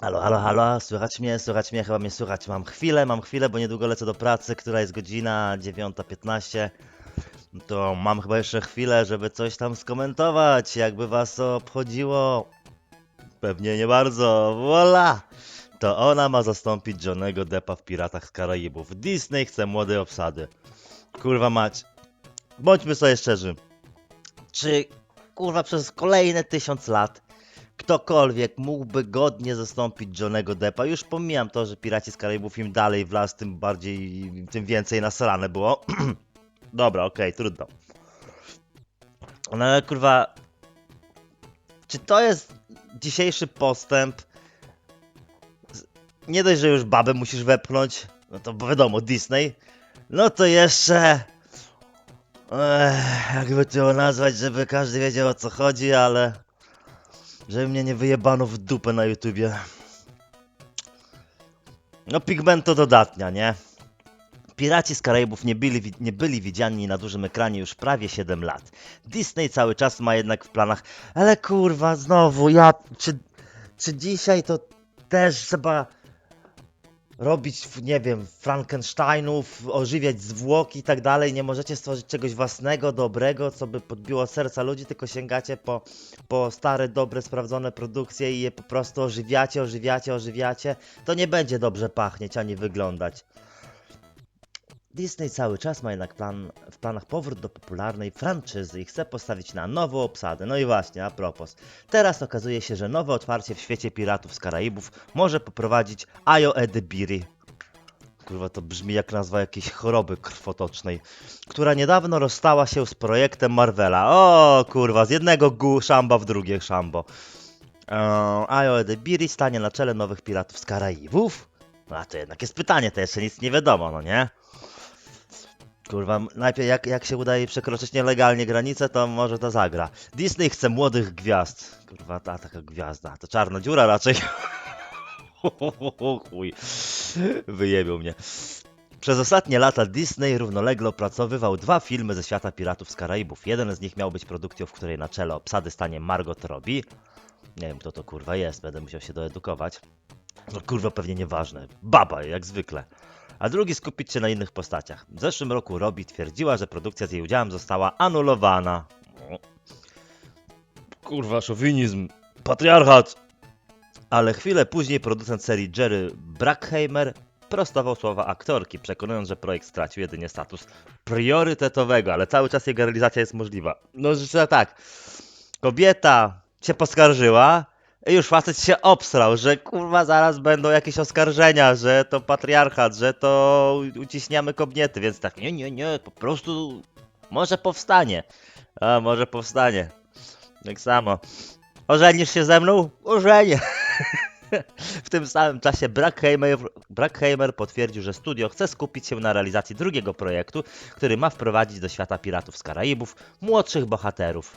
Halo, halo, halo, słychać mnie, słychać mnie, chyba mnie słychać. Mam chwilę, mam chwilę, bo niedługo lecę do pracy, która jest godzina 9.15. To mam chyba jeszcze chwilę, żeby coś tam skomentować, jakby was obchodziło. Pewnie nie bardzo, voila! To ona ma zastąpić Johnego Deppa w Piratach z Karaibów. Disney chce młodej obsady. Kurwa mać. Bądźmy sobie szczerzy. Czy kurwa przez kolejne tysiąc lat ktokolwiek mógłby godnie zastąpić Johnego Deppa. Już pomijam to, że Piraci z Karaibów im dalej w las, tym bardziej, tym więcej nasrane było. Dobra, okej, trudno. No ale kurwa, czy to jest dzisiejszy postęp? Nie dość, że już babę musisz wepchnąć, no to wiadomo, Disney. No to jeszcze... Ech, jakby to nazwać, żeby każdy wiedział o co chodzi, ale... Żeby mnie nie wyjebano w dupę na YouTubie. No pigment to dodatnia, nie? Piraci z Karaibów nie byli, nie byli widziani na dużym ekranie już prawie 7 lat. Disney cały czas ma jednak w planach, ale kurwa, znowu, ja, czy, czy dzisiaj to też trzeba robić, nie wiem, Frankensteinów, ożywiać zwłoki i tak dalej, nie możecie stworzyć czegoś własnego, dobrego, co by podbiło serca ludzi, tylko sięgacie po po stare, dobre, sprawdzone produkcje i je po prostu ożywiacie, ożywiacie, ożywiacie, to nie będzie dobrze pachnieć ani wyglądać. Disney cały czas ma jednak plan, w planach powrót do popularnej franczyzy i chce postawić na nową obsadę. No i właśnie, a propos. Teraz okazuje się, że nowe otwarcie w świecie piratów z Karaibów może poprowadzić Ayo Edebiri. Kurwa, to brzmi jak nazwa jakiejś choroby krwotocznej, która niedawno rozstała się z projektem Marvela. O kurwa, z jednego gu szamba w drugie szambo. Eee, Ayo Edebiri stanie na czele nowych piratów z Karaibów? No a to jednak jest pytanie, to jeszcze nic nie wiadomo, no nie? Kurwa, najpierw jak, jak się udaje przekroczyć nielegalnie granicę, to może to zagra. Disney chce młodych gwiazd. Kurwa, ta taka gwiazda. To czarna dziura raczej. Chuj. Wyjebił mnie. Przez ostatnie lata Disney równolegle opracowywał dwa filmy ze świata Piratów z Karaibów. Jeden z nich miał być produkcją, w której na czele obsady stanie Margot Robbie. Nie wiem, kto to kurwa jest, będę musiał się doedukować. No kurwa, pewnie nieważne. Baba, jak zwykle. A drugi skupić się na innych postaciach. W zeszłym roku Robbie twierdziła, że produkcja z jej udziałem została anulowana. Kurwa, szowinizm. Patriarchat. Ale chwilę później producent serii Jerry Bruckheimer prostował słowa aktorki, przekonując, że projekt stracił jedynie status priorytetowego, ale cały czas jego realizacja jest możliwa. No, że tak. Kobieta się poskarżyła już facet się obsrał, że kurwa zaraz będą jakieś oskarżenia, że to patriarchat, że to uciśniamy kobiety, więc tak nie, nie, nie, po prostu może powstanie. A, może powstanie. Tak samo. Ożenisz się ze mną? Ożenię. W tym samym czasie Bruckheimer, Bruckheimer potwierdził, że studio chce skupić się na realizacji drugiego projektu, który ma wprowadzić do świata piratów z Karaibów młodszych bohaterów.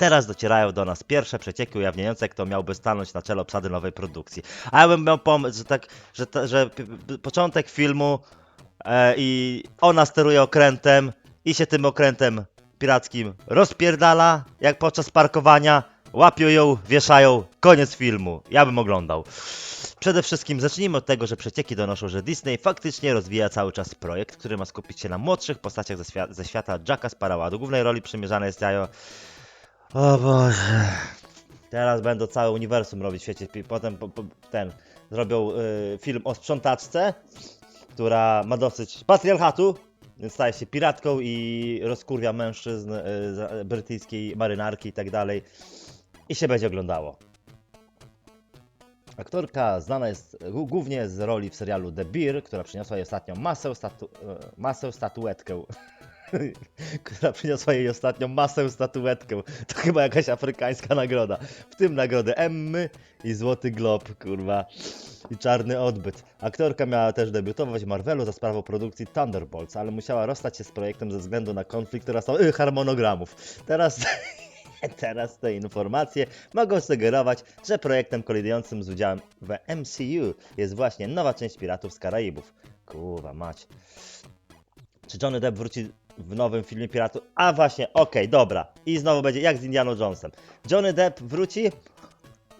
Teraz docierają do nas pierwsze przecieki ujawniające, kto miałby stanąć na czele obsady nowej produkcji. A ja bym miał pomysł, że, tak, że, ta, że początek filmu e, i ona steruje okrętem i się tym okrętem pirackim rozpierdala, jak podczas parkowania, łapią ją, wieszają, koniec filmu. Ja bym oglądał. Przede wszystkim zacznijmy od tego, że przecieki donoszą, że Disney faktycznie rozwija cały czas projekt, który ma skupić się na młodszych postaciach ze, świa- ze świata Jacka Sparrowa. Do głównej roli przymierzane jest jajo... O Boże... Teraz będą całe uniwersum robić w świecie. Potem po, po, ten zrobią y, film o sprzątaczce, która ma dosyć patriarchatu, więc staje się piratką i rozkurwia mężczyzn y, z brytyjskiej marynarki i tak dalej. I się będzie oglądało. Aktorka znana jest głównie z roli w serialu The Beer, która przyniosła jej ostatnią masę, statu, e, masę statuetkę. która przyniosła jej ostatnią masę statuetkę. To chyba jakaś afrykańska nagroda. W tym nagrodę Emmy i Złoty Glob, kurwa. I czarny odbyt. Aktorka miała też debiutować w Marvelu za sprawą produkcji Thunderbolts, ale musiała rozstać się z projektem ze względu na konflikt oraz y, harmonogramów. Teraz Teraz te informacje mogą sugerować, że projektem kolidującym z udziałem w MCU jest właśnie nowa część Piratów z Karaibów. Kurwa mać. Czy Johnny Depp wróci w nowym filmie Piratów? A właśnie, okej, dobra. I znowu będzie jak z Indianą Jonesem. Johnny Depp wróci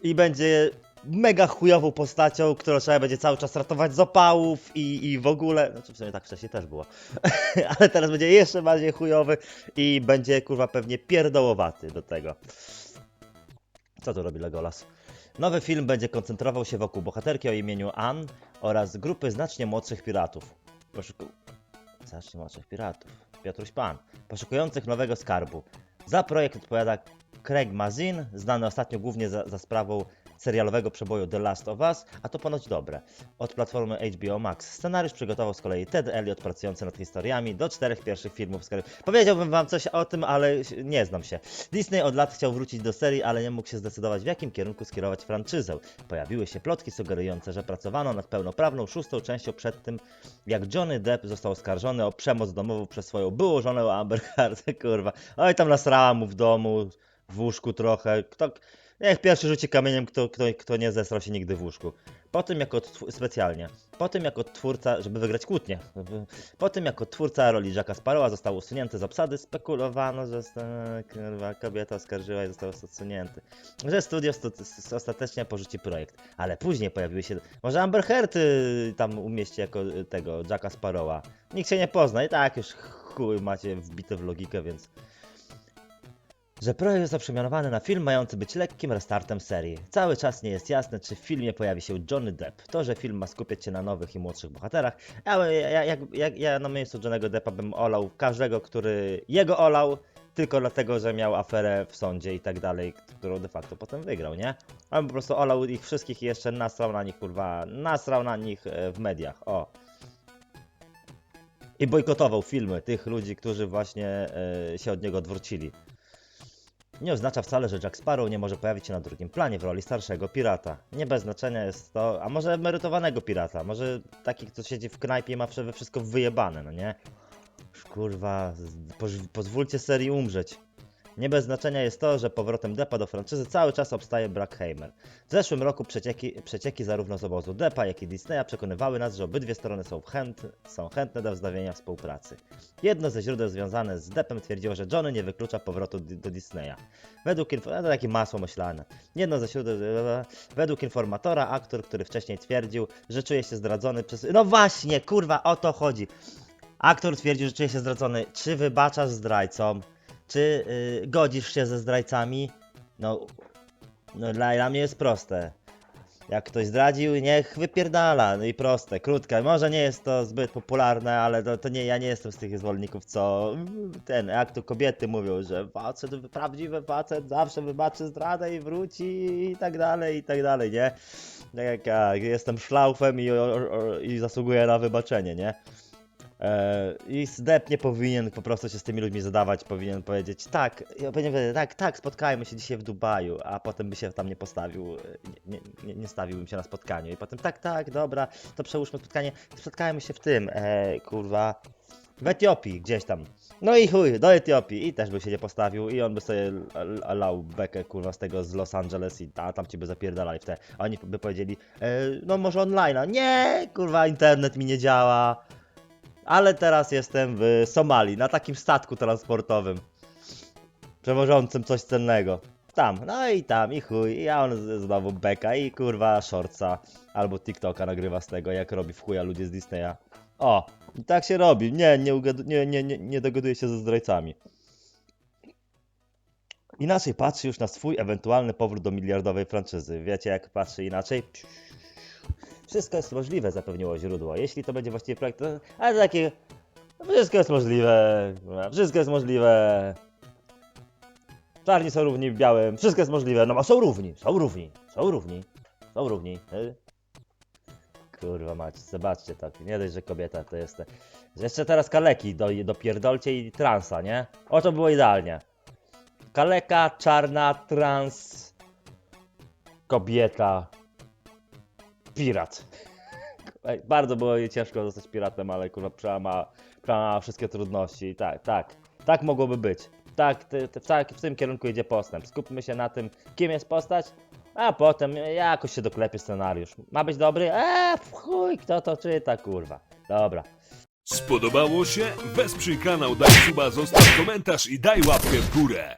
i będzie mega chujową postacią, którą trzeba będzie cały czas ratować z opałów i, i w ogóle. Znaczy w sumie tak wcześniej też było. Ale teraz będzie jeszcze bardziej chujowy i będzie kurwa pewnie pierdołowaty do tego. Co tu robi Legolas? Nowy film będzie koncentrował się wokół bohaterki o imieniu Ann oraz grupy znacznie młodszych piratów. Poszuku... Znacznie młodszych piratów. Piotruś Pan. Poszukujących nowego skarbu. Za projekt odpowiada Craig Mazin, znany ostatnio głównie za, za sprawą serialowego przeboju The Last of Us, a to ponoć dobre, od platformy HBO Max. Scenariusz przygotował z kolei Ted Elliott pracujący nad historiami do czterech pierwszych filmów z serii. Powiedziałbym wam coś o tym, ale nie znam się. Disney od lat chciał wrócić do serii, ale nie mógł się zdecydować w jakim kierunku skierować franczyzę. Pojawiły się plotki sugerujące, że pracowano nad pełnoprawną szóstą częścią przed tym, jak Johnny Depp został oskarżony o przemoc domową przez swoją byłą żonę Amber Heard, kurwa. Oj, tam nasrała mu w domu, w łóżku trochę. Kto, niech pierwszy rzuci kamieniem, kto, kto, kto nie zesrał się nigdy w łóżku. Po tym jako specjalnie, po tym jako twórca, żeby wygrać kłótnię, po tym jako twórca roli Jacka Sparrowa został usunięty z obsady, spekulowano, że kurwa, kobieta oskarżyła i został odsunięty. Że studio ostatecznie porzuci projekt, ale później pojawiły się, może Amber Heard y, tam umieści jako y, tego Jacka Sparrowa. Nikt się nie pozna i tak już chuj macie wbite w logikę, więc że projekt został przemianowany na film mający być lekkim restartem serii. Cały czas nie jest jasne, czy w filmie pojawi się Johnny Depp. To, że film ma skupiać się na nowych i młodszych bohaterach, ja, ja, jak, jak, ja na miejscu Johnnego Deppa bym olał każdego, który jego olał, tylko dlatego, że miał aferę w sądzie i tak dalej, którą de facto potem wygrał, nie? On po prostu olał ich wszystkich i jeszcze nasrał na nich, kurwa, nasrał na nich e, w mediach, o. I bojkotował filmy tych ludzi, którzy właśnie e, się od niego odwrócili. Nie oznacza wcale, że Jack Sparrow nie może pojawić się na drugim planie w roli starszego pirata. Nie bez znaczenia jest to, a może emerytowanego pirata, może taki, kto siedzi w knajpie i ma we wszystko wyjebane, no nie? Kurwa, z- poż- pozwólcie serii umrzeć. Nie bez znaczenia jest to, że powrotem Deppa do franczyzy cały czas obstaje Brackheimer. W zeszłym roku przecieki, przecieki zarówno z obozu Deppa, jak i Disneya przekonywały nas, że obydwie strony są, chęt, są chętne do wznowienia współpracy. Jedno ze źródeł związane z Deppem twierdziło, że Johnny nie wyklucza powrotu do Disneya. Według inf- to takie masło myślane. Jedno ze źródeł, według informatora, aktor, który wcześniej twierdził, że czuje się zdradzony przez... No właśnie, kurwa, o to chodzi. Aktor twierdził, że czuje się zdradzony. Czy wybaczasz zdrajcom? Czy y, godzisz się ze zdrajcami? No, no dla, dla mnie jest proste. Jak ktoś zdradził, niech wypierdala. No i proste, krótkie. Może nie jest to zbyt popularne, ale to, to nie, ja nie jestem z tych zwolenników, co ten, jak tu kobiety mówią, że facet, prawdziwy facet zawsze wybaczy zdradę i wróci i tak dalej, i tak dalej, nie? Tak jak ja jestem szlaufem i, o, o, i zasługuję na wybaczenie, nie? E, I Depp nie powinien po prostu się z tymi ludźmi zadawać, powinien powiedzieć tak, powinien powiedzieć tak, tak, spotkajmy się dzisiaj w Dubaju, a potem by się tam nie postawił, nie, nie, nie stawiłbym się na spotkaniu i potem tak, tak, dobra, to przełóżmy spotkanie, spotkajmy się w tym, e, kurwa, w Etiopii gdzieś tam. No i chuj, do Etiopii i też by się nie postawił i on by sobie lał bekę kurwa z tego z Los Angeles i a tam ci by zapierdalali w te. Oni by powiedzieli, e, no może online, a nie, kurwa internet mi nie działa. Ale teraz jestem w Somalii, na takim statku transportowym. Przewożącym coś cennego. Tam, no i tam, i chuj, i ja on znowu beka i kurwa shortsa. Albo TikToka nagrywa z tego, jak robi w chuja ludzie z Disneya. O, tak się robi. Nie, nie, nie, nie, nie dogaduje się ze zdrajcami. Inaczej patrzy już na swój ewentualny powrót do miliardowej franczyzy. Wiecie, jak patrzy inaczej? Wszystko jest możliwe, zapewniło źródło. Jeśli to będzie właściwy projekt, to... ale takie... Wszystko jest możliwe. Wszystko jest możliwe. Czarni są równi białym. Wszystko jest możliwe. No, a są równi. Są równi. Są równi. Są równi. Kurwa mać, zobaczcie to. Nie dość, że kobieta to jest. Że jeszcze teraz kaleki do, dopierdolcie i transa, nie? O to było idealnie. Kaleka, czarna, trans, kobieta, pirat. Bardzo było jej ciężko zostać piratem, ale kurwa przełamała, wszystkie trudności. Tak, tak. Tak mogłoby być. Tak, ty, ty, w, tak, w tym kierunku idzie postęp. Skupmy się na tym, kim jest postać, a potem jakoś się doklepie scenariusz. Ma być dobry? Eee, chuj, kto to czyta, kurwa. Dobra. Spodobało się? Wesprzyj kanał, daj suba, zostaw komentarz i daj łapkę w górę.